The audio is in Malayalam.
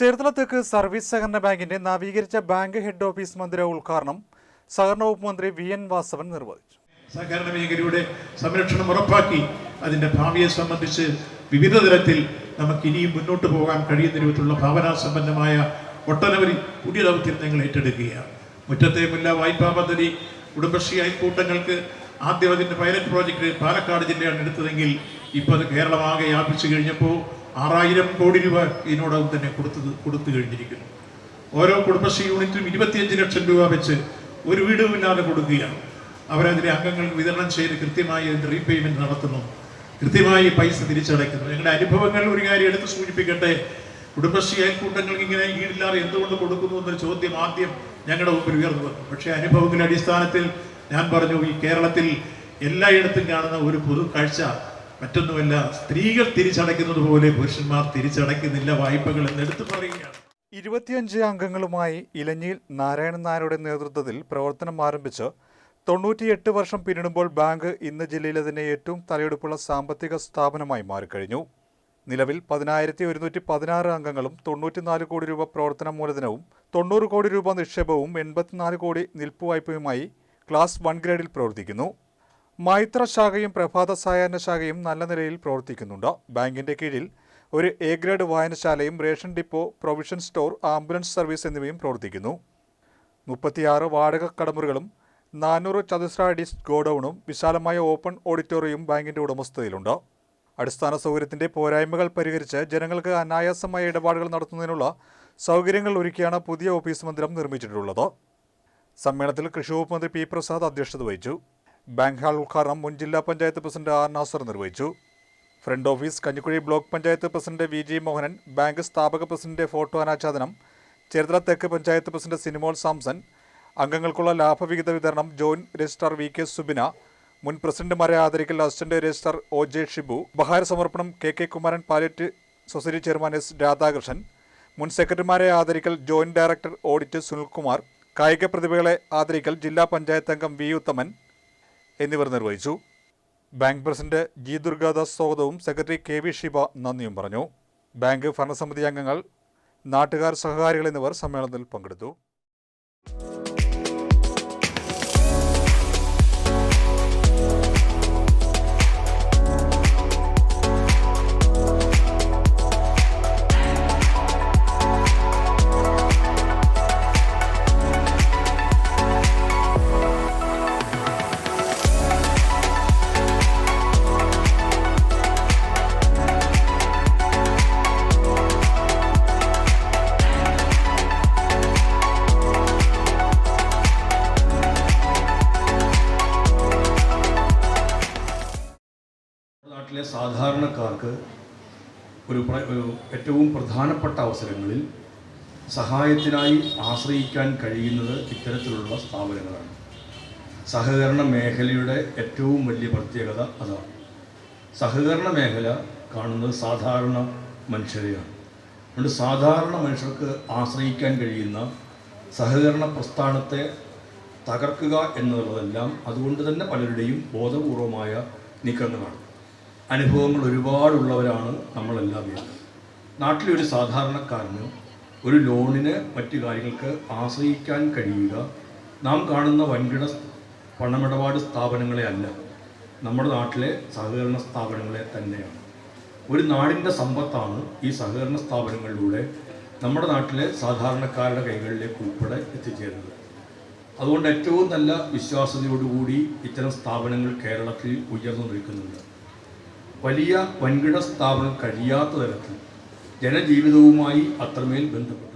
ചേർത്തലത്തേക്ക് സർവീസ് സഹകരണ ബാങ്കിന്റെ നവീകരിച്ച ബാങ്ക് ഹെഡ് ഓഫീസ് മന്ദിര ഉദ്ഘാടനം സഹകരണ വകുപ്പ് മന്ത്രി വി എൻ വാസവൻ നിർവഹിച്ചു. സഹകരണ മേഖലയുടെ സംരക്ഷണം ഉറപ്പാക്കി അതിന്റെ ഭാവിയെ സംബന്ധിച്ച് വിവിധ തരത്തിൽ നമുക്ക് ഇനിയും മുന്നോട്ട് പോകാൻ കഴിയുന്ന രൂപത്തിലുള്ള ഭാവനാസമ്പന്നമായ ഒട്ടനവധി പുതിയ ദൗത്യം ഞങ്ങൾ ഏറ്റെടുക്കുകയാണ്. മുറ്റത്തെ മുല്ല വായ്പാ പദ്ധതി കുടുംബശ്രീ അയൽക്കൂട്ടങ്ങൾക്ക് ആദ്യം അതിന്റെ പൈലറ്റ് പ്രോജക്റ്റ് പാലക്കാട് ജില്ലയാണ് എടുത്തതെങ്കിൽ ഇപ്പോൾ അത് കേരളമാകെ വ്യാപിച്ചു കഴിഞ്ഞപ്പോൾ ആറായിരം കോടി രൂപ ഇതിനോടകം തന്നെ കൊടുത്തത് കൊടുത്തു കഴിഞ്ഞിരിക്കുന്നു. ഓരോ കുടുംബശ്രീ യൂണിറ്റിലും ഇരുപത്തിയഞ്ച് ലക്ഷം രൂപ വെച്ച് ഒരു വീടുമില്ലാതെ കൊടുക്കുകയാണ്. അവരതിലെ അംഗങ്ങൾക്ക് വിതരണം ചെയ്ത് കൃത്യമായി അതിന്റെ റീപേയ്മെന്റ് നടത്തുന്നു. കൃത്യമായി പൈസ തിരിച്ചടയ്ക്കുന്നു. ഞങ്ങളുടെ അനുഭവങ്ങൾ ഒരു കാര്യം എടുത്ത് സൂചിപ്പിക്കട്ടെ? കുടുംബശ്രീ അയൽക്കൂട്ടങ്ങൾക്ക് ഇങ്ങനെ ഈടില്ലാതെ എന്തുകൊണ്ട് കൊടുക്കുന്നു എന്നൊരു ചോദ്യം ആദ്യം ഞങ്ങളുടെ മുമ്പിൽ ഉയർന്നു വന്നു. പക്ഷേ അനുഭവങ്ങളുടെ അടിസ്ഥാനത്തിൽ ഞാൻ പറഞ്ഞു ഈ കേരളത്തിൽ എല്ലായിടത്തും കാണുന്ന ഒരു പൊതു കാഴ്ച മറ്റൊന്നുമല്ല സ്ത്രീകൾ തിരിച്ചടയ്ക്കുന്നത് പോലെ പുരുഷന്മാർ തിരിച്ചടയ്ക്കുന്നില്ല വായ്പകൾ എന്ന് പറയുകയാണ്. ഇരുപത്തിയഞ്ച് അംഗങ്ങളുമായി ഇലഞ്ഞിയിൽ നാരായണൻ നായരുടെ നേതൃത്വത്തിൽ പ്രവർത്തനം ആരംഭിച്ച് തൊണ്ണൂറ്റിയെട്ട് വർഷം പിന്നിടുമ്പോൾ ബാങ്ക് ഇന്ന് ജില്ലയിലെ തന്നെ ഏറ്റവും തലയെടുപ്പുള്ള സാമ്പത്തിക സ്ഥാപനമായി മാറിക്കഴിഞ്ഞു. നിലവിൽ പതിനായിരത്തി ഒരുന്നൂറ്റി പതിനാറ് അംഗങ്ങളും തൊണ്ണൂറ്റിനാല് കോടി രൂപ പ്രവർത്തന മൂലധനവും തൊണ്ണൂറ് കോടി രൂപ നിക്ഷേപവും എൺപത്തിനാല് കോടി നിൽപ്പ് വായ്പയുമായി ക്ലാസ് വൺ ഗ്രേഡിൽ പ്രവർത്തിക്കുന്നു. മൈത്ര ശാഖയും പ്രഭാത സായാഹ്ന ശാഖയും നല്ല നിലയിൽ പ്രവർത്തിക്കുന്നുണ്ട്. ബാങ്കിന്റെ കീഴിൽ ഒരു A grade വായനശാലയും ration depot provision store ambulance service എന്നിവയും പ്രവർത്തിക്കുന്നു. മുപ്പത്തിയാറ് വാടക കടമുറികളും നാനൂറ് ചതുശ്ര അടി ഗോഡൌണും വിശാലമായ ഓപ്പൺ ഓഡിറ്റോറിയവും ബാങ്കിന്റെ ഉടമസ്ഥതയിലുണ്ട്. അടിസ്ഥാന സൗകര്യത്തിന്റെ പോരായ്മകൾ പരിഹരിച്ച് ജനങ്ങൾക്ക് അനായാസമായ ഇടപാടുകൾ നടത്തുന്നതിനുള്ള സൗകര്യങ്ങൾ ഒരുക്കിയാണ് പുതിയ ഓഫീസ് മന്ദിരം നിർമ്മിച്ചിട്ടുള്ളത്. സമ്മേളനത്തിൽ കൃഷി വകുപ്പ് മന്ത്രി പി പ്രസാദ് അധ്യക്ഷത വഹിച്ചു. ബാങ്ക് ഹാൾ ഉദ്ഘാടനം മുൻ ജില്ലാ പഞ്ചായത്ത് പ്രസിഡന്റ് ആർ നാസർ നിർവഹിച്ചു. Front office Kanjikuzhi block panchayat president V G Mohanan bank സ്ഥാപക പ്രസിഡന്റ് ഫോട്ടോ അനാച്ഛാദനം ചേർത്തല തെക്ക് പഞ്ചായത്ത് പ്രസിഡന്റ് സിനിമോൾ സാംസൺ അംഗങ്ങൾക്കുള്ള ലാഭവിഹിത വിതരണം joint registrar V K Subina മുൻ പ്രസിഡന്റുമാരെ ആദരിക്കൽ assistant registrar O J Shibu ഉപഹാര സമർപ്പണം കെ കെ കുമാരൻ പാലറ്റ് സൊസൈറ്റി ചെയർമാൻ എസ് രാധാകൃഷ്ണൻ മുൻ സെക്രട്ടറിമാരെ ആദരിക്കൽ ജോയിന്റ് ഡയറക്ടർ ഓഡിറ്റ് സുനിൽകുമാർ കായിക പ്രതിഭകളെ ആദരിക്കൽ ജില്ലാ പഞ്ചായത്ത് അംഗം വി ഉത്തമൻ എന്നിവർ നിർവഹിച്ചു. ബാങ്ക് പ്രസിഡന്റ് ജി ദുർഗാദാസ് സ്വാഗതവും സെക്രട്ടറി കെ വി ശിവ നന്ദിയും പറഞ്ഞു. ബാങ്ക് ഭരണസമിതി അംഗങ്ങൾ നാട്ടുകാർ സഹകാരികൾ എന്നിവർ സമ്മേളനത്തിൽ പങ്കെടുത്തു. നാട്ടിലെ സാധാരണക്കാർക്ക് ഒരു ഏറ്റവും പ്രധാനപ്പെട്ട അവസരങ്ങളിൽ സഹായത്തിനായി ആശ്രയിക്കാൻ കഴിയുന്നത് ഇത്തരത്തിലുള്ള സ്ഥാപനങ്ങളാണ്. സഹകരണ മേഖലയുടെ ഏറ്റവും വലിയ പ്രത്യേകത അതാണ്. സഹകരണ മേഖല കാണുന്നത് സാധാരണ മനുഷ്യരെയാണ്. അതുകൊണ്ട് സാധാരണ മനുഷ്യർക്ക് ആശ്രയിക്കാൻ കഴിയുന്ന സഹകരണ പ്രസ്ഥാനത്തെ തകർക്കുക എന്നുള്ളതെല്ലാം അതുകൊണ്ട് തന്നെ പലരുടെയും ബോധപൂർവമായ നീക്കങ്ങളാണ്. അനുഭവങ്ങൾ ഒരുപാടുള്ളവരാണ് നമ്മളെല്ലാവരും. നാട്ടിലെ ഒരു സാധാരണക്കാരന് ഒരു ലോണിന് മറ്റു കാര്യങ്ങൾക്ക് ആശ്രയിക്കാൻ കഴിയുക നാം കാണുന്ന വൻകിട പണമിടപാട് സ്ഥാപനങ്ങളെ അല്ല നമ്മുടെ നാട്ടിലെ സഹകരണ സ്ഥാപനങ്ങളെ തന്നെയാണ്. ഒരു നാടിന്റെ സമ്പത്താണ് ഈ സഹകരണ സ്ഥാപനങ്ങളിലൂടെ നമ്മുടെ നാട്ടിലെ സാധാരണക്കാരുടെ കൈകളിലേക്ക് ഉൾപ്പെടെ എത്തിച്ചേരുന്നത്. അതുകൊണ്ട് ഏറ്റവും നല്ല വിശ്വാസ്യതയോടുകൂടി ഇത്തരം സ്ഥാപനങ്ങൾ കേരളത്തിൽ ഉയർന്നു നിൽക്കുന്നുണ്ട്. വലിയ വൻകിട സ്ഥാപനം കഴിയാത്ത തരത്തിൽ ജനജീവിതവുമായി അത്രമേൽ ബന്ധപ്പെട്ടു.